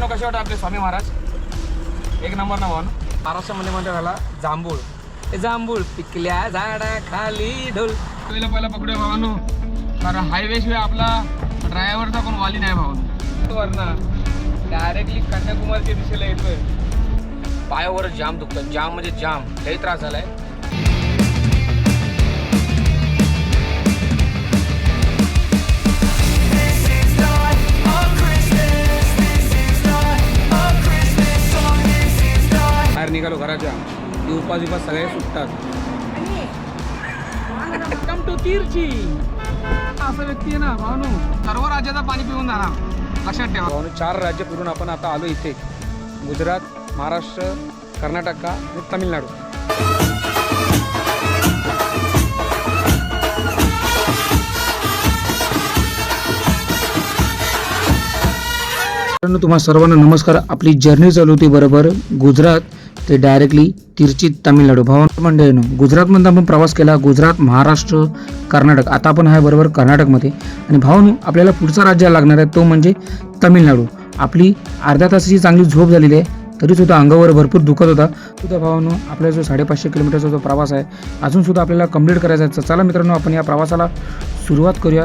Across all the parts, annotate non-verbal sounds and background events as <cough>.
मित्रांनो कसे वाटतं आपले स्वामी महाराज? एक नंबर ना भाऊ महाराष्ट्रामध्ये म्हणतात त्याला जांभूळ. हे जांभूळ पिकल्या झाडा खाली ढोल. पहिला पहिला पकडूया भावानो. कारण हायवे शिवाय आपला ड्रायव्हरचा कोण वाली नाही भाऊ वरना डायरेक्टली कन्याकुमारीच्या दिशेला येतोय. पायावर जाम दुखतं जाम म्हणजे जाम. लई त्रास झालाय. बाहेर निघालो घराच्या की उपास उपास सगळे सुटतात. Welcome to Trichy. असं व्यक्ती आहे ना भावनू. सर्व राज्याचा पाणी पिऊन जाणार. लक्षात ठेवा. भावनू चार राज्य फिरून आपण आता आलो इथे. गुजरात महाराष्ट्र कर्नाटक आणि तामिळनाडू. मित्रांनो तुम्हा सर्वांना नमस्कार. आपली जर्नी चालू होती बरोबर गुजरात. ते डायरेक्टली तिरची तामिळनाडू भवन मंडळीनं गुजरातमधून आपण प्रवास केला. गुजरात महाराष्ट्र कर्नाटक. आता आपण आहे बरोबर कर्नाटकमध्ये. आणि भावनू आपल्याला पुढचा राज्य लागणार आहे तो म्हणजे तमिळनाडू आपली अर्ध्या तासाची चांगली झोप झालेली आहे. तरी सुद्धा अंगावर भरपूर दुखत होता. सुद्धा भावानो आपला जो साडेपाचशे किलोमीटरचा जो प्रवास आहे अजून सुद्धा आपल्याला कंप्लीट करायचा आहे. तर चला मित्रांनो आपण या प्रवासाला सुरुवात करूया.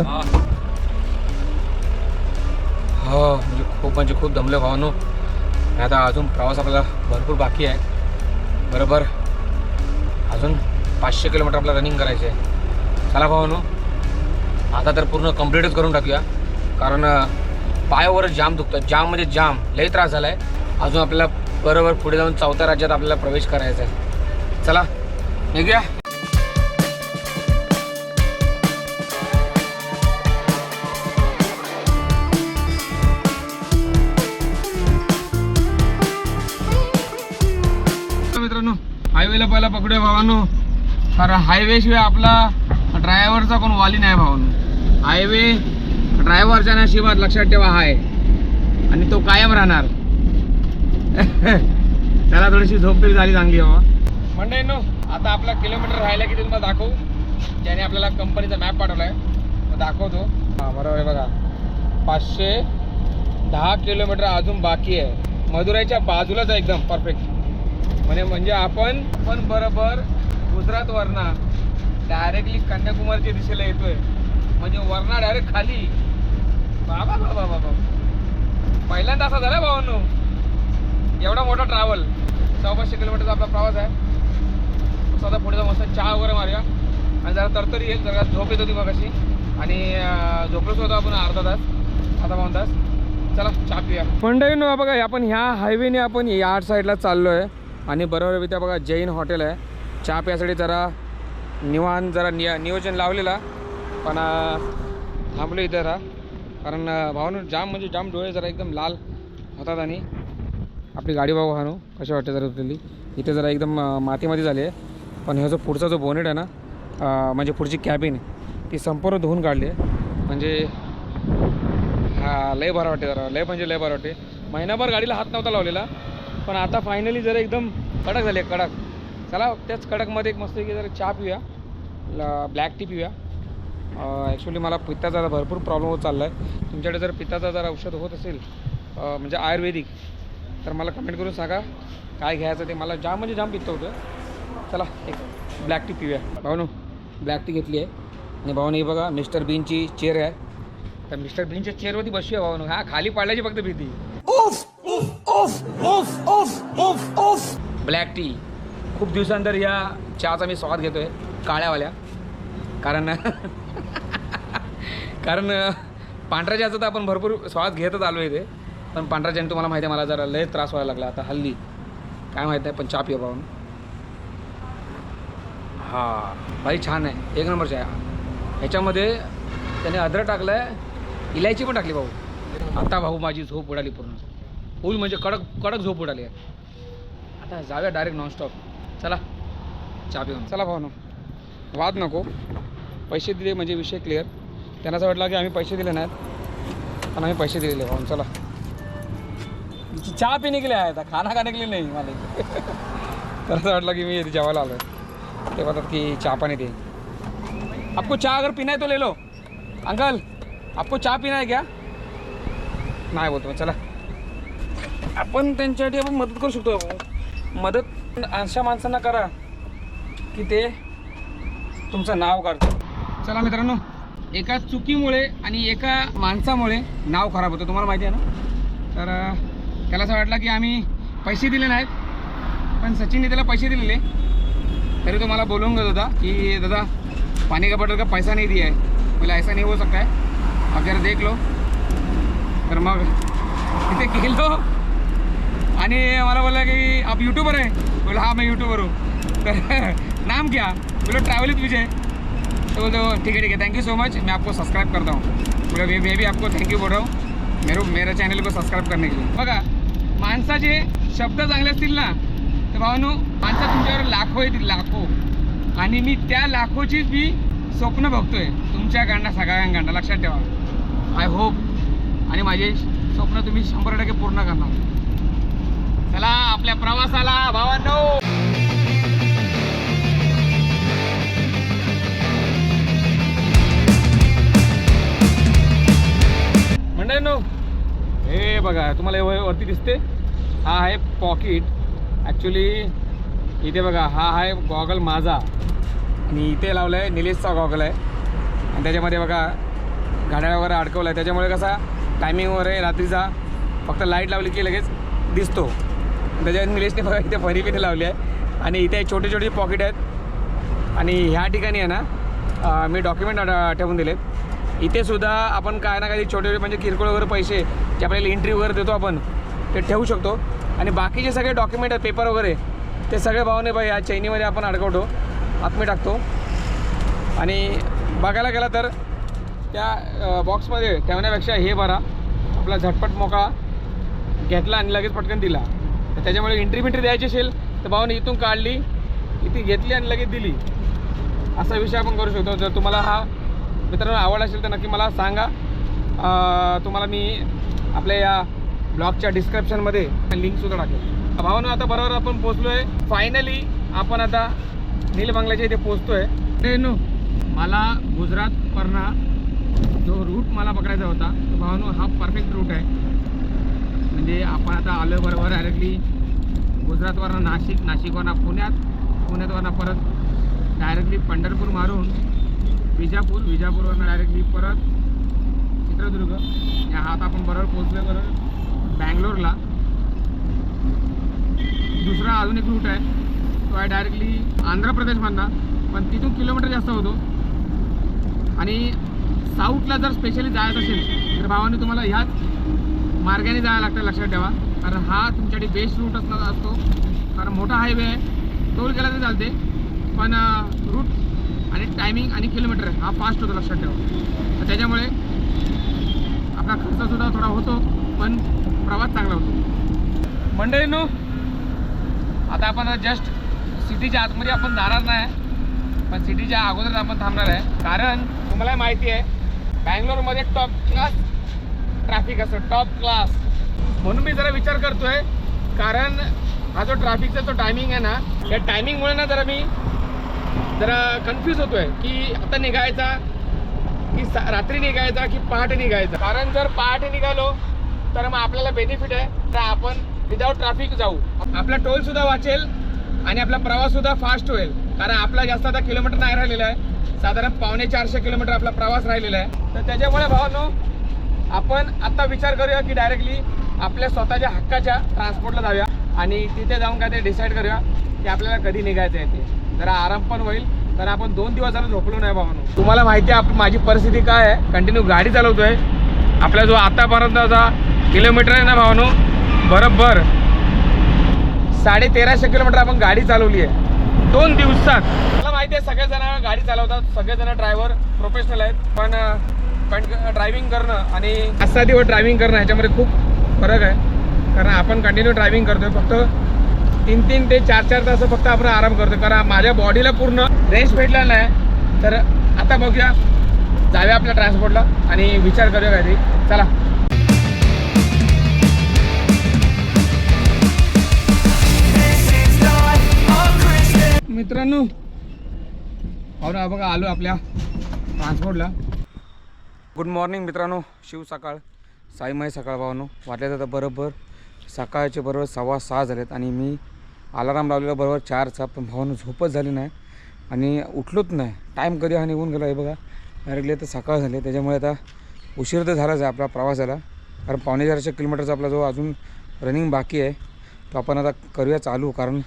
हो म्हणजे खूप म्हणजे खूप दमलं भावानो. आणि आता अजून प्रवास आपल्याला भरपूर बाकी आहे. बरोबर? अजून पाचशे किलोमीटर आपल्याला रनिंग करायचं आहे चला भावानो आता तर पूर्ण कम्प्लीटच करून टाकूया. कारण पायावर जाम दुखतं जाम म्हणजे जाम लई त्रास झाला आहे अजून आपल्याला बरोबर पुढे जाऊन चौथ्या राज्यात आपल्याला प्रवेश करायचा आहे चला निघूया. पकडूया भावानो. कारण हायवे शिवाय आपला ड्रायव्हरचा कोण वाली नाही भावानो. हायवे ड्रायव्हरच्या नशिबात लक्षात ठेवा हाय आणि तो कायम राहणार. <laughs> त्याला थोडीशी झोप तरी झाली चांगली हवा. म्हणजे नो आता आपला किलोमीटर राहिला की तुम्हाला दाखवू. ज्याने आपल्याला कंपनीचा मॅप पाठवलाय. तो दाखवतो. हा बरोबर आहे बघा. पाचशे दहा किलोमीटर अजून बाकी आहे. मदुराईच्या बाजूलाच आहे एकदम परफेक्ट म्हणजे म्हणजे आपण पण बरोबर गुजरात वरना डायरेक्टली कन्याकुमारीच्या दिशेला येतोय. म्हणजे वरना डायरेक्ट खाली. बाबा बाबा बाबा पहिल्यांदा असा झाला भावांनो. एवढा मोठा ट्रॅव्हल सव्वाशे किलोमीटरचा आपला प्रवास आहे. स्वतः पुढे जाऊन मस्त चहा वगैरे मारूया. आणि जरा तरतरी येईल जरा झोप येत होती मगाशी. आणि झोपलोच होतो आपण अर्धा तास आता पाऊन तास. चला चहा पिया मंडळी नो बघा आपण ह्या हायवेने आपण यार्ड साईडला चाललो आहे आणि बरोबर इथे बघा जैन हॉटेल आहे. चहा प्यासाठी जरा निवान जरा निया नियोजन लावलेला. पण थांबलो इथे राहा कारण अं, भावानं जाम म्हणजे जाम डोळे जरा एकदम लाल होतात आणि आपली गाडी बघू वाहनू कशी वाटते जरा उतरली इथे जरा एकदम मातीमाती मातीमध्ये झाली आहे. पण ह्या जो पुढचा जो बोनेट आहे ना म्हणजे पुढची कॅबिन ती संपूर्ण धुवून काढली आहे. म्हणजे हा लय बरं वाटते जरा. लय म्हणजे लय बरं वाटते. महिनाभर गाडीला हात नव्हता लावलेला. पण आता फायनली जरा एकदम कडक झाली आहे कडक. चला त्याच कडकमध्ये एक मस्त की जरा चहा पिऊया. ब्लॅक टी पिऊया. ॲक्च्युली मला पित्ताचा भरपूर प्रॉब्लेम होत चालला आहे तुमच्याकडे जर पित्ताचा जर औषध होत असेल म्हणजे आयुर्वेदिक तर मला कमेंट करून सांगा काय घ्यायचं ते. मला जाम म्हणजे जाम पित्त होतं. चला एक ब्लॅक टी पिऊया. भावनो ब्लॅक टी घेतली आहे. आणि भावनो हे बघा मिस्टर बीनची चेअर आहे. तर मिस्टर बीनच्या चेअरवरती बसूया भावनो. हा खाली पाडल्याची फक्त भीती. ब्लॅक टी खूप दिवसानंतर या चहाचा मी स्वाद घेतोय. काळ्यावाल्या. कारण <laughs> कारण पांढऱ्या चहाचा तर आपण भरपूर स्वाद घेतच आलो इथे. पण पांढऱ्या चहाने तुम्हाला माहिती आहे मला जरा लय त्रास व्हायला लागला. आता हल्ली. काय माहीत आहे पण चहा पिया पाहून हां भाई छान आहे. एक नंबर चहा ह्याच्यामध्ये त्याने अद्रक टाकलं आहे इलायची पण टाकली भाऊ. आता भाऊ माझी झोप उडाली पूर्ण. फुल म्हणजे कडक कडक झोप उडाली आहे. आता जाऊया डायरेक्ट नॉनस्टॉप चला चहा पिऊन. चला भाऊ वाद नको. पैसे दिले म्हणजे विषय क्लिअर त्यांना असं वाटलं की आम्ही पैसे दिले नाहीत. पण आम्ही पैसे दिलेले भाऊ. चला. चहा पिणे के आहे आता खाना खाने के नाही मला <laughs> तर असं वाटलं की मी जेवायला आलो ते म्हणतात की चहा पाणी दे. आपको चहा अगर पीना है तो ले लो. अंकल आपको चहा पिना है क्या? नाही बोलतो. चला. आपण त्यांच्यासाठी आपण मदत करू शकतो. मदत अशा माणसांना करा की ते तुमचं नाव काढतो चला मित्रांनो एका चुकीमुळे आणि एका माणसामुळे नाव खराब होतं. तुम्हाला माहिती आहे ना? तर त्याला असं वाटलं की आम्ही पैसे दिले नाहीत पण सचिनने त्याला पैसे दिलेले. तरी तो मला बोलवून घेत होता की दादा पाणी का बॉटल का पैसा नाही दिया है बोला ऐसा नहीं हो सकता है अगर देख लो. तर मग तिथे गेलो. आणि मला बोलला की आप यूट्यूबर आहे बोला हा मी यूट्यूबर हूँ. तर <laughs> नाम क्या? बोलो ट्रैवलित विजय तो बोलते हो ठीक है ठीक है थैंक यू सो मच मैं आपको सब्सक्राइब करता हूँ. बोला मैं बी भी आपको थैंक यू बोल रहा हूँ. मेरे मेरा चॅनल को सबस्क्राईब करने के लिए। बघा माणसाचे शब्द चांगले असतील ना तर भावानो माणसं तुमच्यावर लाखो येतील लाखो. आणि मी त्या लाखोचीच मी स्वप्न बघतोय. तुमच्याकडनं सगळ्यांकडनं लक्षात ठेवा. आय होप आणि माझे स्वप्न तुम्ही शंभर टक्के पूर्ण करणार. चला आपल्या प्रवासाला भावांनो. मंडळींनो हे बघा तुम्हाला वरती दिसते. हा आहे पॉकेट. ॲक्च्युली इथे बघा हा आहे गॉगल माझा. आणि इथे लावलं आहे निलेशचा गॉगल आहे. आणि त्याच्यामध्ये बघा घड्याळ वगैरे अडकवलं आहे त्याच्यामुळे कसा टायमिंग वगैरे रात्रीचा. फक्त लाइट लावली की लगेच दिसतो. त्याच्यात निलेशने बघा <laughs> इथे फरी किती लावली आहे. आणि इथे छोटे छोटे पॉकेट आहेत. आणि ह्या ठिकाणी आहे ना मी डॉक्युमेंट ठेवून दिलेत. इथे सुद्धा आपण काय ना काही छोटे छोटे म्हणजे किरकोळ वगैरे पैसे जे आपल्याला एंट्री वगैरे देतो आपण ते ठेवू शकतो. आणि बाकीचे सगळे डॉक्युमेंट आहेत पेपर वगैरे ते सगळे भावने बाई या चैनीमध्ये आपण अडकवतो. आतमी टाकतो. आणि बघायला गेला तर त्या बॉक्समध्ये ठेवण्यापेक्षा हे बरा आपला झटपट मोकळा. घेतला आणि लगेच पटकन दिला. तर त्याच्यामुळे एंट्री बिंट्री द्यायची असेल तर भावाने इथून काढली इथे घेतली आणि लगेच दिली. असा विषय आपण करू शकतो. जर तुम्हाला हा मित्रांनो आवड असेल तर नक्की मला सांगा. तुम्हाला मी आपल्या या ब्लॉगच्या डिस्क्रिप्शनमध्ये लिंकसुद्धा टाकेल. भावानं आता बरोबर आपण पोचलो आहे फायनली आपण आता नीलबंगल्याच्या इथे पोचतो आहे नो मला गुजरातवरनं जो रूट मला पकडायचा होता तो भावानो हा परफेक्ट रूट आहे. म्हणजे आपण आता आलो बरोबर डायरेक्टली गुजरातवरनं नाशिक नाशिकवरनं पुण्यात पुण्यातवरनं परत डायरेक्टली पंढरपूर मारून विजापूर विजापूरवरनं डायरेक्टली परत चित्रदुर्ग. या हात आपण बरोबर पोचलो बरोबर बँगलोरला. दुसरा अजून एक रूट आहे. तो आहे डायरेक्टली आंध्र प्रदेशमधनं पण तिथून किलोमीटर जास्त होतो. आणि साऊथला जर स्पेशली जायचं असेल तर भावाने तुम्हाला ह्याच मार्गाने जायला लागतं लक्षात ठेवा. कारण हा तुमच्यासाठी बेस्ट रूट असणार असतो. कारण मोठा हायवे आहे. टोल केला तरी चालते. पण रूट आणि टायमिंग आणि किलोमीटर हा फास्ट होतो लक्षात ठेवा. तर त्याच्यामुळे आपला खर्चसुद्धा थोडा होतो पण प्रवास चांगला होतो. मंडळीनो आता आपण जस्ट सिटीच्या आतमध्ये आपण जाणार नाही. पण सिटीच्या अगोदर आपण थांबणार आहे. कारण तुम्हाला माहिती आहे बँगलोरमध्ये टॉप क्लास ट्रॅफिक असतं टॉप क्लास म्हणून मी जरा विचार करतोय कारण हा जो ट्रॅफिकचा जो टायमिंग आहे ना या टायमिंगमुळे ना जरा मी जरा कन्फ्यूज होतोय की आता निघायचा की सा- रात्री निघायचा की पहाटे निघायचा. कारण जर पहाटे निघालो तर मग आपल्याला बेनिफिट आहे. तर आपण विदाऊट ट्रॅफिक जाऊ. आपला टोल सुद्धा वाचेल आणि आपला प्रवास सुद्धा फास्ट होईल. कारण आपला जास्त आता किलोमीटर नाही राहिलेला आहे. साधारण पावणे चारशे किलोमीटर आपला प्रवास राहिलेला आहे. तर त्याच्यामुळे भावानो आपण आता विचार करूया की डायरेक्टली आपल्या स्वतःच्या हक्काच्या ट्रान्सपोर्टला जाऊया आणि तिथे जाऊन काय ते डिसाईड करूया की आपल्याला कधी निघायचं आहे ते. जरा आराम पण होईल. तर आपण दोन दिवस झालं झोपलो नाही भावानो. तुम्हाला माहिती आहे आप- माझी परिस्थिती काय आहे? कंटिन्यू गाडी चालवतोय. आपला जो आतापर्यंतचा किलोमीटर आहे ना भावानो बरोबर साडे तेराशे किलोमीटर आपण गाडी चालवली आहे. दोन दिवसात. मला माहिती आहे सगळेजण गाडी चालवतात सगळेजण ड्रायव्हर प्रोफेशनल आहेत. पण कारण ड्रायव्हिंग करणं आणि असा दिवस ड्रायव्हिंग करणं ह्याच्यामध्ये खूप फरक आहे. कारण आपण कंटिन्यू ड्रायव्हिंग करतोय फक्त तीन तीन ते चार चार तास फक्त आपण आराम करतोय. कारण माझ्या बॉडीला पूर्ण रेस्ट भेटला नाही तर आता बघूया. जाऊया आपल्या ट्रान्सपोर्टला आणि विचार करूया काहीतरी. चला. मित्रांनो ना बघा आलो आपल्या ट्रान्सपोर्टला गुड मॉर्निंग मित्रांनो. शिव सकाळ साईमाई सकाळ भावानो. वाटल्या जातं बरोबर सकाळचे बरोबर सव्वा सहा झालेत आणि मी अलाराम लावलेला बरोबर चारचा पण भावानं झोपच झाली नाही आणि उठलोच नाही. टाईम कधी हा निघून गेला हे बघा. डायरेक्टली आता सकाळ झाली. त्याच्यामुळे आता उशीर तर झालाच आहे आपला प्रवासाला. कारण पावणे चारशे किलोमीटरचा आपला जो अजून रनिंग बाकी आहे तो आपण आता करूया चालू. कारण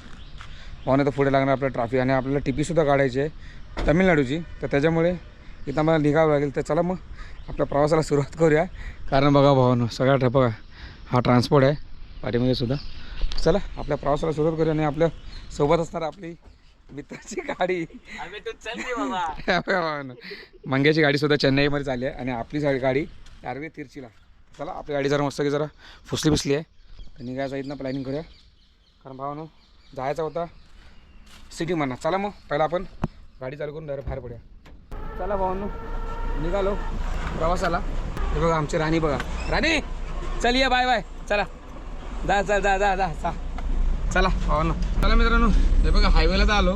पाहुणे तर पुढे लागणार आपलं ट्राफिक आणि आपल्याला टी पीसुद्धा काढायची आहे. तमिळनाडूची. तर त्याच्यामुळे इथं आम्हाला निघावं लागेल तर चला मग. आपल्या प्रवासाला सुरुवात करूया. कारण बघा भावानं सगळा बघा. हा ट्रान्सपोर्ट आहे. पाठीमध्ये सुद्धा. चला आपल्या प्रवासाला सुरुवात करूया आणि आपल्यासोबत असणार आपली मित्राची गाडी. <laughs> भावानं. मंग्याची गाडीसुद्धा चेन्नईमध्ये चालली आहे आणि आपली गाडी डायरेक्टली तिरचीला. चला आपली गाडी जरा मस्त की जरा फुसली फुसली आहे. तर निघायचं इथनं प्लॅनिंग करूया. कारण भावानं जायचा होता सिटीमधनं चला मग पहिला आपण गाडी चालू करून डायरेक्ट बाहेर पडूया. चला भावांनो निघालो प्रवासाला. हे बघा आमची राणी बघा. राणी चल या बाय बाय. चला. जा जा जा जा जा. चा चला भावांनो. चला मित्रांनो हे बघा हायवेला तर आलो.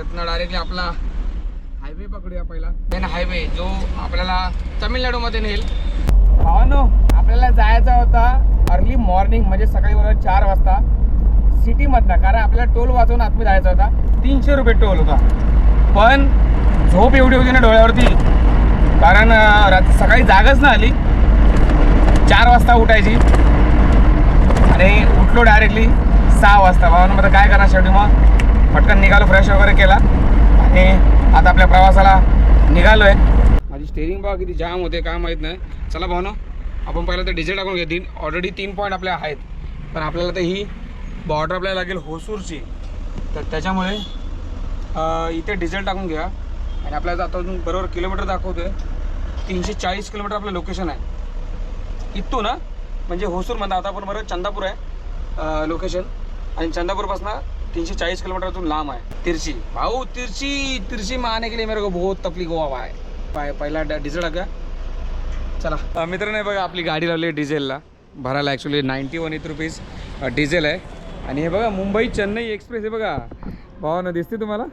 इथनं डायरेक्टली आपला हायवे पकडूया पहिला. देन हायवे जो आपल्याला तमिळनाडूमध्ये नेईल. भावांनो आपल्याला जायचा होता अर्ली मॉर्निंग म्हणजे सकाळी बरोबर चार वाजता. सिटीमधला कारण आपल्याला टोल वाचवून आतमध्ये जायचा होता. तीनशे रुपये टोल होता. पण झोप एवढी होती ना डोळ्यावरती. कारण रात्री सकाळी जागच ना आली. चार वाजता उठायची. आणि उठलो डायरेक्टली सहा वाजता. बाबा मग आता काय करणार शेवटी मग? पटकन निघालो फ्रेश वगैरे केला. आणि आता आपल्या प्रवासाला निघालो आहे माझी स्टेरिंग बघा किती जाम होते काय माहीत नाही. चला भावनो आपण पहिला तर डिझेल टाकून घेतील तीन ऑलरेडी तीन पॉईंट आपल्या आहेत. पण आपल्याला तर ही बॉर्डर आपल्याला लागेल होसूरची. तर त्याच्यामुळे इथे डिझेल टाकून घ्या. आणि आपल्याला आता अजून बरोबर किलोमीटर दाखवतोय. तीनशे चाळीस किलोमीटर आपलं लोकेशन आहे. इथून ना म्हणजे होसूरमध्ये आता आपण बरोबर चंदापूर आहे लोकेशन आणि चंदापूरपासून तीनशे चाळीस किलोमीटरतून लांब आहे. तिरची भाऊ तिरची तिरची में आने के लिए मेरे को बहुत तकलीफ गोवा आहे पाय पहिला ड- डिझेल टाका चला. मित्रांनो बघा आपली गाडी लावली आहे डिझेलला. भरायला actually ninety one eight rupees diesel आहे. आणि हे बघा मुंबई चेन्नई एक्सप्रेस हे बघा. भावानं दिसते तुम्हाला?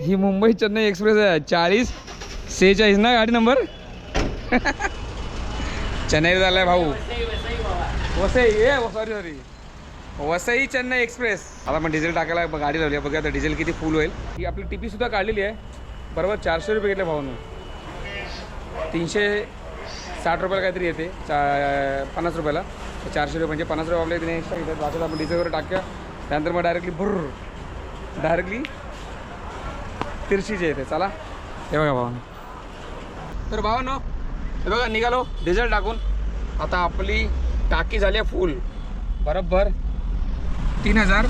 ही मुंबई चेन्नई एक्सप्रेस आहे. चाळीस सेहेचाळीस ना गाडी नंबर? चेन्नईला झाला आहे भाऊ. वसई ए sorry sorry Vasai Chennai express. आता आपण डिझेल टाकायला गाडी लावली बघा आता डिझेल किती फुल होईल. ही आपली टी सुद्धा काढलेली आहे. बरोबर चारशे रुपये घेतले भाऊनं तीनशे साठ रुपयाला काहीतरी येते. चा पन्नास रुपयाला. चारशे रुपये म्हणजे पन्नास रुपये आपल्या तिने एक्स्ट्रा घेतात बाकी आपण डिझेल वगैरे टाकूया. त्यानंतर मग डायरेक्टली भुर्र. डायरेक्टली तिरशीचे येते चला. हे बघा भावानं. तर भावानो हे बघा निघालो. डिझेल टाकून. आता आपली टाकी झाली आहे फुल बरोबर. तीन हजार.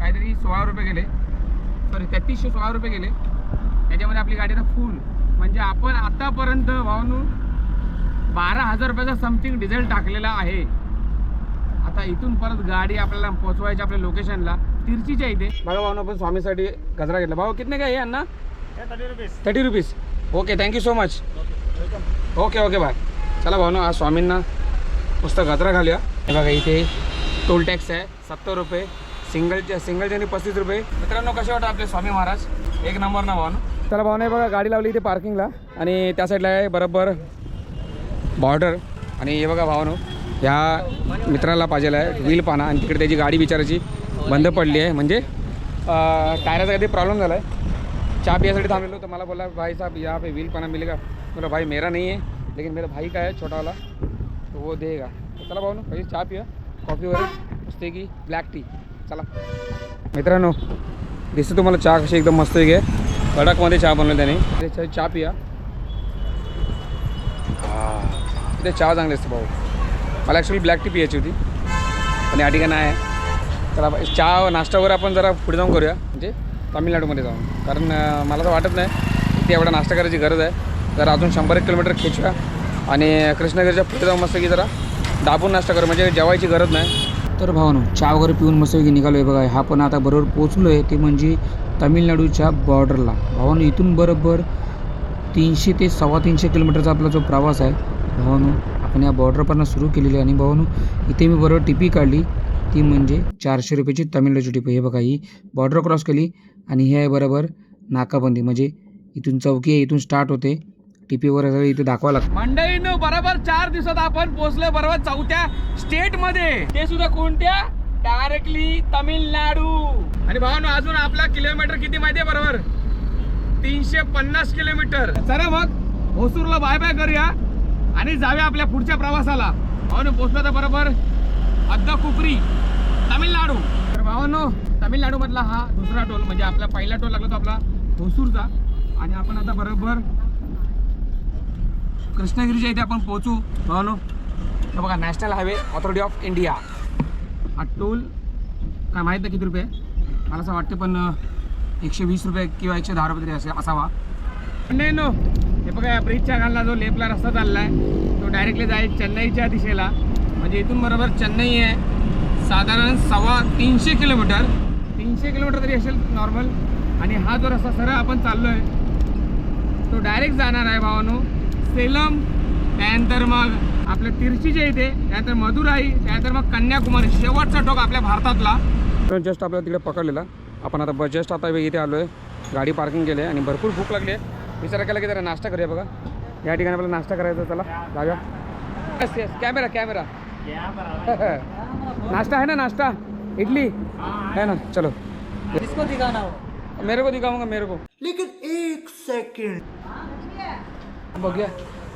काहीतरी सोळा रुपये गेले. सॉरी तेहतीसशे सोळा रुपये गेले. त्याच्यामध्ये आपली गाडी आता फुल म्हणजे आपण आतापर्यंत भावानू बारा हजार रुपयाचा समथिंग डिझेल टाकलेला आहे. आता इथून परत गाडी आपल्याला पोचवायची आपल्या लोकेशनला तिरचीच्या इथे बघा भाऊ आपण स्वामीसाठी गजरा घेतला. भाऊ कितने काय आहे अण्णा? Thirty rupees okay thank you so much okay okay bye चला भाऊ आज स्वामींना पुस्तक गजरा घालूया. हे बघा इथे टोल टॅक्स आहे. सत्तर रुपये. सिंगलच्या सिंगलच्याने पस्तीस रुपये. मित्रांनो कसे वाटतं आपले स्वामी महाराज? एक नंबर ना भावना? चला भावना बघा गाडी लावली इथे पार्किंगला आणि त्या साईडला आहे बरोबर बॉर्डर आणि हे बघा भावानो ह्या मित्राला पाहिजे आहे. व्हील पाना. आणि तिकडे त्याची गाडी विचारायची बंद पडली आहे. म्हणजे टायराचा काहीतरी प्रॉब्लेम झाला आहे चहा पियासाठी थांबलेलो तर मला बोला भाई साहब यहाँ पे व्हील पाना मिलेगा. बोला भाई मेरा नहीं है लेकिन मेरा भाई का है छोटा वाला तो वो देगा. तो चला भाऊ ना चहा पिया कॉफी वगैरे मस्त की ब्लॅक टी चला. मित्रांनो दिसते तुम्हाला चहा कशी एकदम मस्त आहे. कडकमध्ये चहा बनवला त्याने. चहा पिया. इथे चहा चांगली असते भाऊ. मला ॲक्च्युली ब्लॅक टी पियाची होती. पण या ठिकाणी आहे तर आपण चहा नाश्ता वगैरे आपण जरा पुढे जाऊन करूया. म्हणजे तामिळनाडूमध्ये जाऊन. कारण मला तर वाटत नाही इथे एवढा नाश्ता करायची गरज आहे. जर अजून शंभर एक किलोमीटर खेचूया. आणि कृष्णगिरीच्या पुढे जाऊन मस्त की जरा दाबून नाश्ता करू. म्हणजे जेवायची गरज नाही. तर भावानो चहा वगैरे पिऊन मस्त की निघालो आहे बघा. हा पण आता बरोबर पोचलो आहे ते म्हणजे तामिळनाडूच्या बॉर्डरला भावानो इथून बरोबर तीनशे ते सव्वा तीनशे किलोमीटरचा आपला जो प्रवास आहे भावानो आपण या बॉर्डरपर्यंत सुरू केलेली आहे. आणि भावानो इथे मी बरोबर टिपी काढली. ती म्हणजे चारशे रुपयाची तामिळनाडूची टिपी. हे बघा ही बॉर्डर क्रॉस केली आणि हे आहे बरोबर नाकाबंदी. म्हणजे इथून चौकी आहे इथून स्टार्ट होते. टिपीवर इथे दाखवा लागतं मंडळीनं बरोबर चार दिवसात आपण पोहोचलोय बरोबर चौथ्या स्टेटमध्ये. ते सुद्धा कोणत्या? डायरेक्टली तमिळनाडू. आणि भावानो अजून आपला किलोमीटर किती माहितीये बरोबर? तीनशे पन्नास किलोमीटर चला मग होसूरला बाय बाय करूया आणि जाऊया आपल्या पुढच्या प्रवासाला. भावानो पोहोचलो तर बरोबर. अद्दकुपरी तामिळनाडू तर भावानो तामिळनाडूमधला हा दुसरा टोल म्हणजे आपला पहिला टोल लागला तो आपला होसूरचा आणि आपण आता बरोबर कृष्णगिरीच्या इथे आपण पोहोचू. भावानो तर बघा national highway authority of India. हा टोल काय माहीत नाही किती रुपये? मला असं वाटते पण एकशे वीस रुपये किंवा एकशे दहा रुपये तरी असे असावा. नाही नो हे बघा या ब्रिजच्या खालला जो लेपला रस्ता चालला आहे तो डायरेक्टली जाईल चेन्नईच्या दिशेला. म्हणजे इथून बरोबर चेन्नई आहे. साधारण सव्वा तीनशे किलोमीटर. तीनशे किलोमीटर तरी असेल नॉर्मल आणि हा जो रस्ता सरळ आपण चाललो आहे तो डायरेक्ट जाणार आहे भावानो सेलम. त्यानंतर मग आपल्या तिरचीच्या इथे त्यानंतर मदुराई त्यानंतर मग कन्याकुमारी. शेवटचा टोक आपल्या भारतातला. जस्ट आपल्याला तिकडे पकडलेला. आपण आता जस्ट आता इथे आलो आहे गाडी पार्किंग केली आहे आणि भरपूर भूक लागली आहे. विचार केला की जरा नाश्ता करूया बघा. या ठिकाणी आपल्याला नाश्ता करायचा चला जाऊया. येस येस कॅमेरा कॅमेरा नाश्ता है ना नाश्ता? इडली? है ना चलो। किसको दिखाना हो? मेरे को दिखाऊंगा मेरे को। लेकिन एक सेकंड। बघूया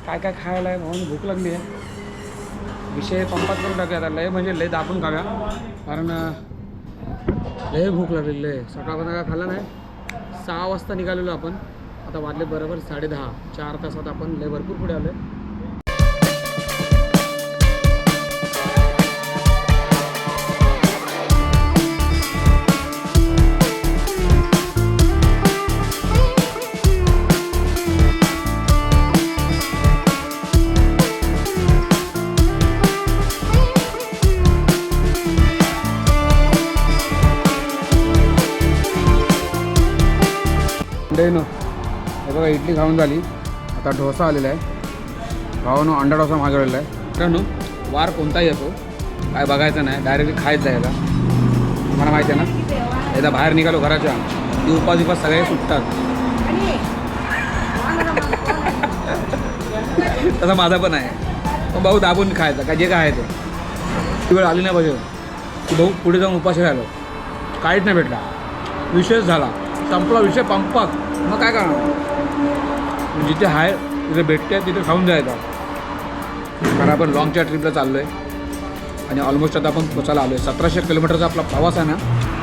काय काय खायला आहे म्हणून भूक लागली आहे. विषय पंपात करून टाकूया आता. लय म्हणजे लय दाबून खाव्या कारण लय भूक लागलेली आहे. सकाळपासून काय खाल्लं नाही. सहा वाजता निघालेलो आपण. आता वाजले बरोबर साडेदहा चार तासात आपण लय भरपूर पुढे आलो नो. हे बघा इडली खाऊन झाली. आता डोसा आलेला आहे. भावानो अंडा डोसा मागवलेला आहे. मित्रांनो वार कोणताही येतो काय बघायचं नाही. डायरेक्टली खायच जायला मला माहिती आहे ना? एकदा बाहेर निघालो घराच्या. ती उपास उपास सगळे सुटतात. तसा माझा पण आहे. पण भाऊ दाबून खायचा काय जे काय आहे ते. ती वेळ आली नाही पाहिजे. की भाऊ पुढे जाऊन उपाशी राहिलो. काहीच नाही भेटला. विषयच झाला. संपला विषय पंपात. मग काय करणार? जिथे आहे तिथे भेटते तिथे खाऊन जायचं. कारण आपण लॉंगच्या ट्रिपला चाललो आहे आणि ऑलमोस्ट आता आपण पोचायला आलो आहे सतराशे किलोमीटरचा आपला प्रवास आहे ना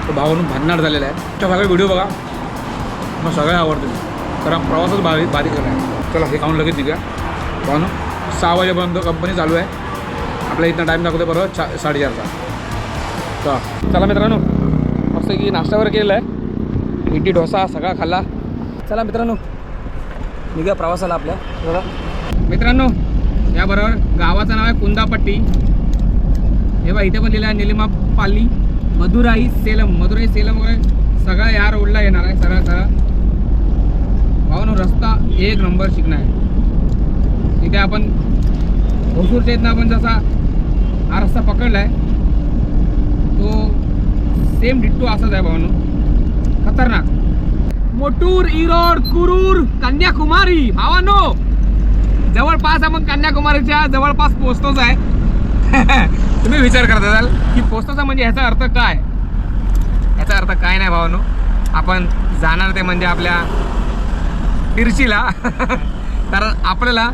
तो भावानून भन्नाट झालेला आहे. त्या सगळे व्हिडिओ बघा. मग सगळे आवडते. कारण प्रवासच भारी भारी केला आहे. चला हे खाऊन लगेच निघा पाहून सहा वाजेपर्यंत कंपनी चालू आहे. आपल्या इथं टाईम दाखवतो बरोबर चा साडेचारचा. चला. चला मित्रांनो मस्त की नाश्ता वगैरे केलेला आहे. इडली डोसा सगळा खाल्ला. चला मित्रांनो निघूया प्रवासाला आपल्या. बघा मित्रांनो याबरोबर गावाचं नाव आहे कुंदापट्टी. हे बघा इथे पण लिहिलं आहे निलिमा पाली मदुराई सेलम. मदुराई सेलम वगैरे सगळा या रोडला येणार आहे सरळ सरळ भावानो रस्ता एक नंबर शिकणार आहे. इथे आपण होसूरच्या इथनं आपण जसा हा रस्ता पकडला आहे तो सेम डिट्टो असाच आहे भावानो. खतरनाक. मोटूर इरोड कुरूर कन्याकुमारी. भावानो जवळपास आपण कन्याकुमारीच्या जवळपास पोचतोच आहे. <laughs> तुम्ही विचार करत असाल की पोचतोचा म्हणजे ह्याचा अर्थ काय? याचा अर्थ काय नाही भावानो. आपण जाणार ते म्हणजे आपल्या तिरशीला <laughs> कारण आपल्याला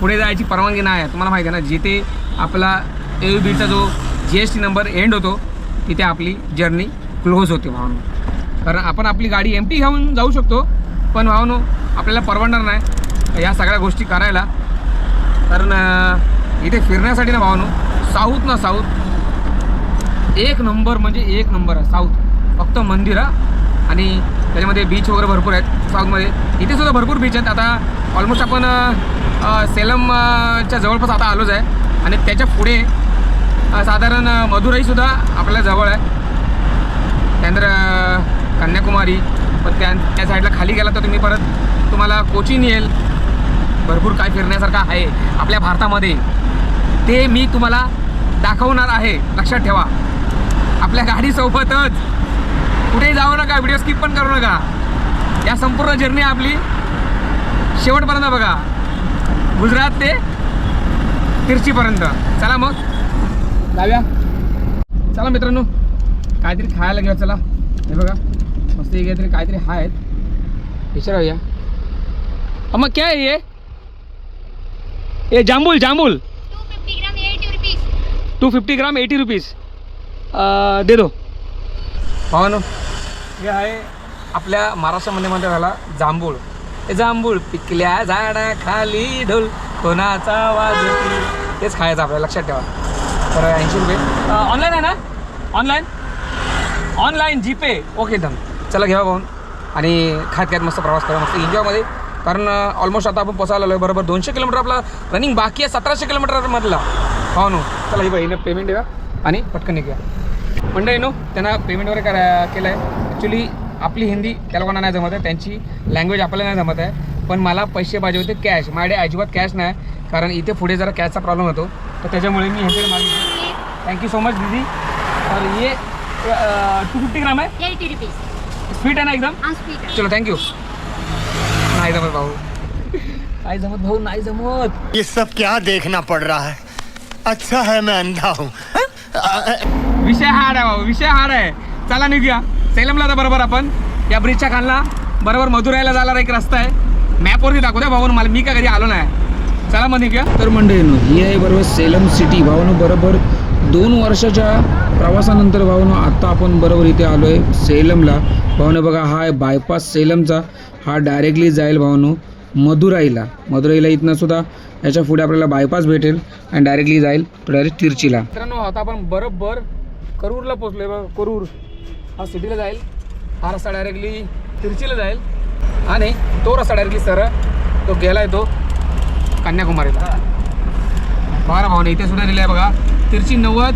पुढे जायची परवानगी नाही आहे. तुम्हाला माहिती आहे ना जिथे आपला ए बीचा जो G S T number end होतो तिथे आपली जर्नी क्लोज होते भावानो. कारण आपण आपली गाडी एम टी घेऊन जाऊ शकतो. पण भावनो आपल्याला परवडणार नाही. या सगळ्या गोष्टी करायला. कारण इथे फिरण्यासाठी ना भावनो साऊथ ना साऊथ एक नंबर म्हणजे एक नंबर आहे साऊथ फक्त मंदिर आणि त्याच्यामध्ये बीच वगैरे भरपूर आहेत साऊथमध्ये इथे सुद्धा भरपूर बीच आहेत. आता ऑलमोस्ट आपण सेलमच्या जवळपास आता आलोच आहे. आणि त्याच्या पुढे साधारण अ, मदुराईसुद्धा आपल्या जवळ आहे. त्यानंतर कन्याकुमारी पण त्या त्या साईडला खाली गेला तर तुम्ही परत तुम्हाला कोचीन येईल. भरपूर काय फिरण्यासारखं आहे आपल्या भारतामध्ये. ते मी तुम्हाला दाखवणार आहे. लक्षात ठेवा. आपल्या गाडीसोबतच. कुठेही जाऊ नका व्हिडिओ स्किप पण करू नका. या संपूर्ण जर्नी आपली शेवटपर्यंत बघा. गुजरात ते तिरचीपर्यंत चला मग. जाऊया. चला मित्रांनो. काहीतरी खायला घ्या चला. हे बघा. मस्त हे काहीतरी काहीतरी आहेत. विचारूया. मग काय आहे ये ये जांबूल जांबूल. Two fifty gram eighty rupees दे दो. पाहनो हे आहे आपल्या महाराष्ट्रामध्ये म्हणतात झाला जांभूळ हे जांभूळ पिकल्या झाडा खाली ढोल. कोणाचा आवाज तेच खायचं आपल्याला लक्षात ठेवा. तर ऐंशी रुपये. ऑनलाईन आहे ना? ऑनलाईन ऑनलाईन जीपे ओके एकदम चला घ्या पाहून आणि खात खात मस्त प्रवास करा मस्त एन्जॉयमध्ये कारण ऑलमोस्ट आता आपण पोचायला आलो आहे बरोबर दोनशे किलोमीटर आपला रनिंग बाकी आहे सतराशे किलोमीटरमधला पाहून हो चला ही बाई पेमेंट द्या आणि पटकन निघूया. म्हणजे नो त्यांना पेमेंट वगैरे करा केलं आहे ॲक्च्युली आपली हिंदी त्या लोकांना नाही जमत आहे त्यांची लँग्वेज आपल्याला नाही जमत आहे. पण मला पैसे पाहिजे होते कॅश माझ्याकडे अजिबात कॅश नाही कारण इथे पुढे जरा कॅशचा प्रॉब्लेम होतो. तर त्याच्यामुळे मी ह्यांच्याकडे मागितलं थँक्यू सो मच दिदी. तर ये टू फिफ्टी ग्राम आहे? एटी रुपीज स्वीट आहे ना एकदम? चलो थँक्यू नाही जमत भाऊ. नाही जमत भाऊ नाही जमत. ये सब क्या देखना पड़ रहा है? अच्छा है मैं अंधा हूँ। विषय हार्ड आहे भाऊ विषय हार्ड आहे. चला निघूया. सेलमला आता बरोबर आपण. या ब्रिजच्या खालला. बरोबर मधुरायला जाणारा एक रस्ता आहे. मॅपवरती दाखवू द्या भाऊ मला मी का कधी आलो नाही. चला मग निघूया. तर मंडळीनो ही आहे बरोबर सेलम सिटी भावानो बरोबर दोन वर्षाच्या प्रवासानंतर भावानो आता आपण बरोबर इथे आलो आहे सेलमला. भावानो बघा हा आहे बायपास सेलमचा हा डायरेक्टली जाईल भावानो मदुराईला. मदुराईला इथनं सुद्धा याच्यापुढे आपल्याला बायपास भेटेल आणि डायरेक्टली जाईल तो डायरेक्ट तिरचीला. मित्रांनो आता आपण बरोबर करूरला पोचलोय बघा करूर. हा सिटीला जाईल. हा रस्ता डायरेक्टली तिरचीला जाईल. आणि तो रस्ता डायरेक्टली सर तो गेलाय तो कन्याकुमारीला. बघा ना भाऊने इथे सुद्धा दिलं आहे बघा. तिरची नव्वद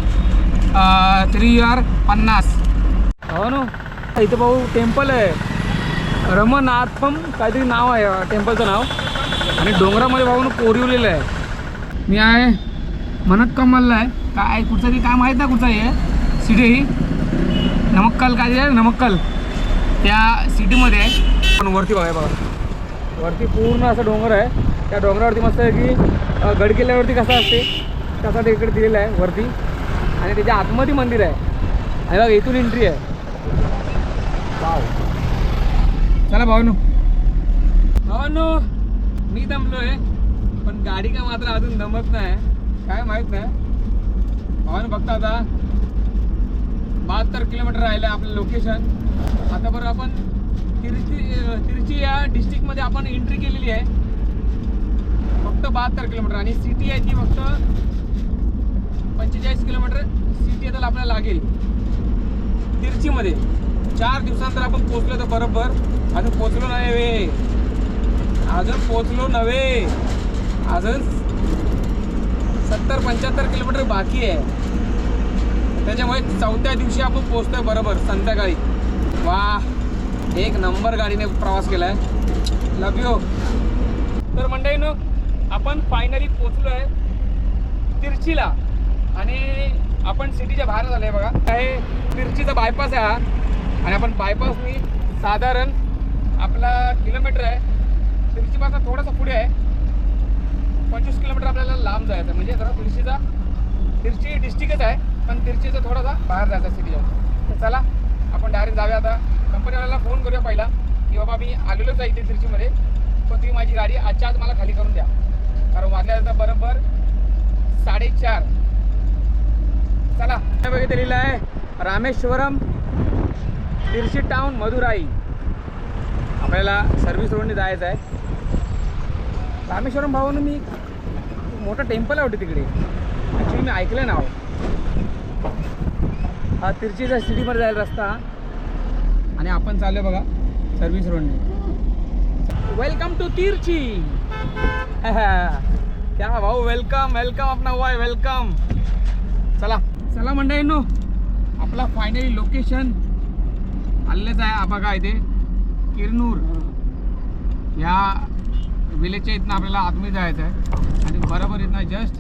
थ्री आर पन्नास. हो ना इथं भाऊ टेम्पल आहे. रमनाथम काहीतरी नाव आहे टेम्पलचं नाव. आणि डोंगरामध्ये भाऊन कोरिवलेलं आहे. मी आहे म्हणत कमलला आहे. काय कुठचं तरी काय माहीत ना कुठचं आहे सिटी ही. नमक्कल काय आहे नमक्कल. त्या सिटीमध्ये आहे. पण वरती बघा हे बघा वरती पूर्ण असं डोंगर आहे. त्या डोंगरावरती मस्त आहे की गड किल्ल्यावरती कसं असते तसा ते इकडे दिलेलं आहे वरती. आणि त्याच्या आतमध्ये मंदिर आहे. आणि बघा इथून एंट्री आहे. चला भावनू. भावनू मी दमलो आहे पण गाडी का मात्र अजून दमत नाही. काय माहीत नाही. भावनू बघता आता. बहात्तर किलोमीटर राहिलं आपलं लोकेशन आता बरं आपण तिरुची तिरुची या डिस्ट्रिक्टमध्ये आपण एंट्री केलेली आहे. फक्त बहात्तर किलोमीटर आणि सिटी आहे ती फक्त पंचेचाळीस किलोमीटर. सिटी आता आपल्याला लागेल. तिरचीमध्ये. चार दिवसानंतर आपण पोचलो तर बरोबर. अजून पोचलो नाही वे अजून पोचलो नव्हे. अजून सत्तर पंच्याहत्तर किलोमीटर बाकी आहे. त्याच्यामुळे चौथ्या दिवशी आपण पोचतोय बरोबर संध्याकाळी. वा एक नंबर गाडीने प्रवास केला आहे लव यू तर मंडळीनं आपण फायनली पोचलो आहे तिरचीला आणि आपण सिटीच्या बाहेर झालो आहे बघा. हे तिरचीचा बायपास आहे हा. आणि आपण बायपासनी साधारण आपला किलोमीटर आहे. तिरचीपासून थोडासा पुढे आहे. पंचवीस किलोमीटर आपल्याला लांब जायचं आहे. म्हणजे जरा तिरचीचा तिरची डिस्ट्रिक्टच आहे पण तिरचीचा थोडासा बाहेर जायचा सिटी जाऊन तर चला आपण डायरेक्ट जाऊया आता. कंपनीवाल्याला फोन करूया पहिला की बाबा मी आलेलोच आहे इथे तिरचीमध्ये पण तुम्ही माझी गाडी आजच्या आज मला खाली करून द्या. कारण वाजल्या आता बरोबर साडेचार. चला. बघितलेलं आहे रामेश्वरम तिरशी टाउन मधुराई आपल्याला सर्व्हिस रोडने जायचं आहे. रामेश्वरम भाऊन मी मोठं टेम्पल आहे वाटतं तिकडे. ॲक्च्युली मी ऐकलं नाव. हा तिरचीच्या सिटीमध्ये जायला रस्ता. आणि आपण चाललो बघा सर्व्हिस रोडने वेलकम टू तिरची क्या भाऊ वेलकम वेलकम आपला वाय वेलकम चला. चला मंडळींनो आपला फायनली लोकेशन आलेलंच आहे बघा इथे. किरनूर. ह्या विलेजच्या इथनं आपल्याला आतमध्ये जायचं आहे आणि बरोबर इथनं जस्ट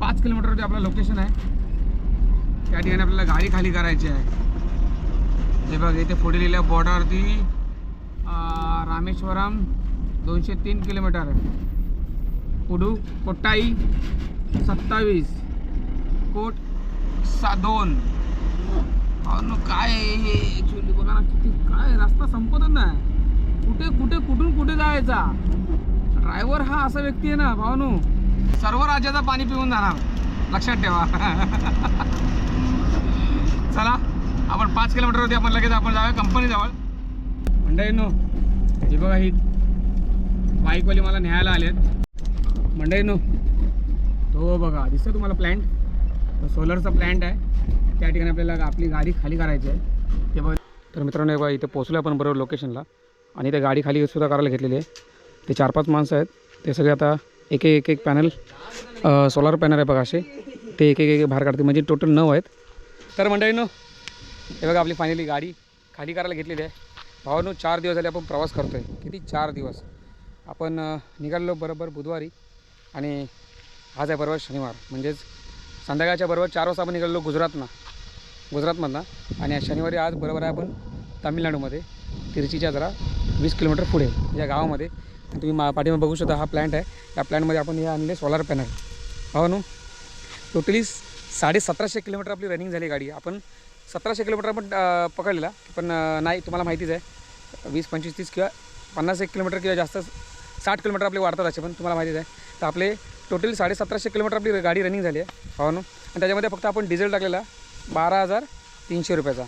पाच किलोमीटरवरती आपलं लोकेशन आहे. त्या ठिकाणी आपल्याला गाडी खाली करायची आहे. हे बघ इथे पुढे लिहिलं बॉर्डरवरती रामेश्वरम दोनशे तीन किलोमीटर पुडू कोट्टाई सत्तावीस. कोट सा दोन. मित्रांनो काय हे? ॲक्च्युली बघा ना किती काय रस्ता संपतच नाही. कुठे कुठे कुठून कुठे जायचा? ड्रायव्हर हा असा व्यक्ती आहे ना भावनू. सर्व राज्याचा पाणी पिऊन जाणार. लक्षात ठेवा. <laughs> चला आपण पाच किलोमीटरवरती आपण लगेच आपण जाऊया कंपनी कंपनीजवळ मंडळींनो हे बघा ही बाईकवाली मला न्यायला आले आलेत. मंडळींनो तो बघा दिसतं तुम्हाला प्लॅन्ट तर सोलरचा प्लॅन्ट आहे. त्या ठिकाणी आपल्याला आपली गाडी खाली करायची आहे. ते बघ. तर मित्रांनो हे बघा इथे पोचलो आपण बरोबर लोकेशनला आणि त्या गाडी खाली सुद्धा करायला घेतलेली आहे. ते चार पाच माणसं आहेत. ते सगळे आता एक एक एक पॅनल सोलार पॅनल आहे बघा असे. ते एक एक एक बाहेर काढते म्हणजे टोटल नऊ आहेत. तर मंडळीनो हे बघा आपली फायनली गाडी खाली करायला घेतलेली आहे. भावानो चार दिवस झाले आपण प्रवास करतो आहे किती? चार दिवस. आपण निघालो निघालेलो बरोबर बुधवारी. आणि आज आहे बरोबर शनिवार. म्हणजेच संध्याकाळच्या बरोबर चार वाजता आपण निघालेलो गुजरातनं. गुजरातमधनं. आणि शनिवारी आज बरोबर आहे आपण तामिळनाडूमध्ये. तिरुचीच्या जरा वीस किलोमीटर पुढे या गावामध्ये. तुम्ही मा पाठीमागे बघू शकता हा प्लॅन्ट आहे. या प्लॅन्टमध्ये आपण हे आणले सोलार पॅनल हो भावानो टोटली साडे सतराशे किलोमीटर आपली रनिंग झाली गाडी. आपण सतराशे किलोमीटर आपण पकडलेला. पण नाही तुम्हाला माहितीच आहे. वीस पंचवीस तीस किंवा पन्नास एक किलोमीटर किंवा जास्त साठ किलोमीटर आपले वाढतात असे पण तुम्हाला माहितीच आहे. तर आपले टोटल साडे सतराशे किलोमीटर आपली गाडी रनिंग झाली आहे हवानो आणि त्याच्यामध्ये फक्त आपण डिझेल टाकलेला बारा हजार तीनशे रुपयाचा.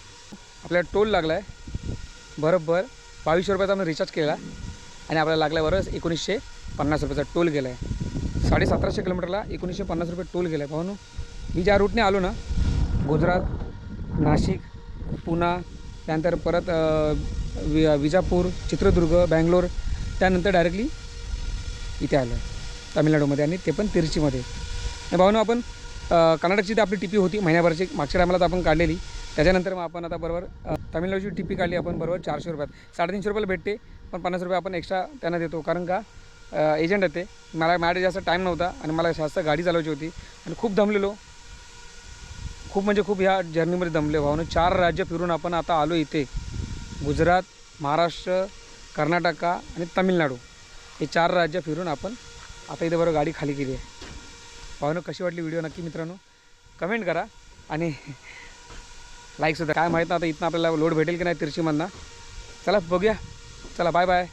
आपल्याला टोल लागला आहे बरोबर बावीसशे रुपयाचा आपण रिचार्ज केला आणि आपल्याला लागला एकोणीसशे पन्नास रुपयाचा टोल गेला आहे साडे सतराशे किलोमीटरला एकोणीसशे पन्नास रुपये टोल गेला आहे पाहून. मी ज्या रूटने आलो ना गुजरात नाशिक पुणा त्यानंतर परत वि विजापूर चित्रदुर्ग बँगलोर त्यानंतर डायरेक्टली इथे आलं तामिळनाडूमध्ये आणि ते पण तिरुचीमध्ये आणि आपण कर्नाटकची तर आपली टिपी होती महिन्याभरची मागच्या टायमाला तर आपण काढलेली. त्याच्यानंतर मग आपण आता बरोबर तमिळनाडूची तामिळनाडूची टिपी काढली आपण बरोबर चारशे रुपयात. साडेतीनशे रुपयाला भेटते पण पन्नास रुपये आपण एक्स्ट्रा त्यांना देतो. कारण का एजंट आहे ते. मला माझ्याकडे जास्त टाईम नव्हता आणि मला जास्त गाडी चालवायची होती. आणि खूप दमलेलो. खूप म्हणजे खूप ह्या जर्नीमध्ये दमले. भावनं चार राज्य फिरून आपण आता आलो इथे. गुजरात महाराष्ट्र कर्नाटका आणि तामिळनाडू. हे चार राज्य फिरून आपण आता इथं बरोबर गाडी खाली केली आहे. भावनं कशी वाटली व्हिडिओ नक्की मित्रांनो? कमेंट करा आणि लाईकसुद्धा काय माहीत ना आता इथनं आपल्याला लोड भेटेल की नाही तिरशीमधनं. चला बघूया. चला बाय बाय